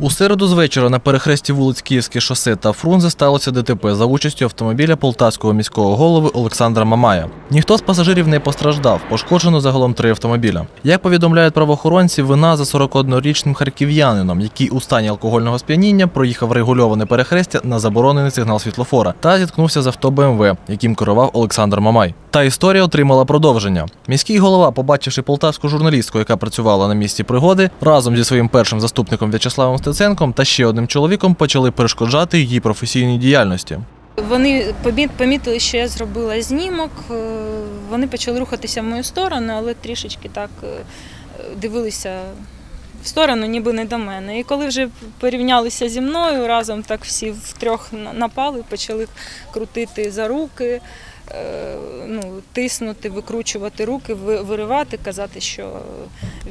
У середу з вечора на перехресті вулиць Київське шосе та Фрунзе сталося ДТП за участю автомобіля полтавського міського голови Олександра Мамая. Ніхто з пасажирів не постраждав, пошкоджено загалом три автомобіля. Як повідомляють правоохоронці, вина за 41-річним харків'янином, який у стані алкогольного сп'яніння проїхав регульоване перехрестя на заборонений сигнал світлофора та зіткнувся з авто БМВ, яким керував Олександр Мамай. Та історія отримала продовження. Міський голова, побачивши полтавську журналістку, яка працювала на місці пригоди, разом зі своїм першим заступником В'ячеславом Стеценком та ще одним чоловіком почали перешкоджати її професійній діяльності. Вони помі- помітили, що я зробила знімок. е, Вони почали рухатися в мою сторону, але трішечки так е, дивилися в сторону, ніби не до мене. І коли вже порівнялися зі мною, разом так всі втрьох напали, почали крутити за руки, ну, тиснути, викручувати руки, виривати, казати, що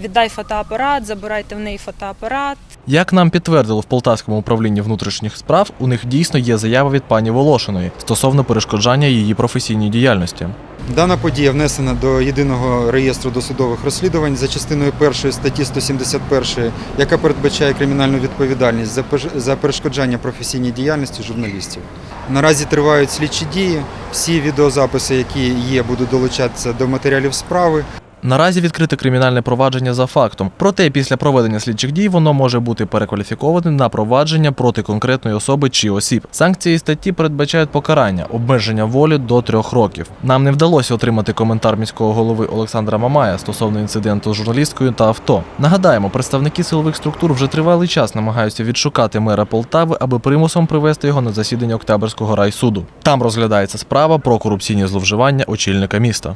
віддай фотоапарат, забирайте в неї фотоапарат. Як нам підтвердили в Полтавському управлінні внутрішніх справ, у них дійсно є заява від пані Волошиної стосовно перешкоджання її професійній діяльності. Дана подія внесена до єдиного реєстру досудових розслідувань за частиною першої статті 171, яка передбачає кримінальну відповідальність за перешкоджання професійній діяльності журналістів. Наразі тривають слідчі дії. Всі відеозаписи, які є, будуть долучатися до матеріалів справи. Наразі відкрите кримінальне провадження за фактом. Проте після проведення слідчих дій воно може бути перекваліфіковане на провадження проти конкретної особи чи осіб. Санкції статті передбачають покарання, обмеження волі до трьох років. Нам не вдалося отримати коментар міського голови Олександра Мамая стосовно інциденту з журналісткою та авто. Нагадаємо, представники силових структур вже тривалий час намагаються відшукати мера Полтави, аби примусом привести його на засідання Октябрського райсуду. Там розглядається справа про корупційні зловживання очільника міста.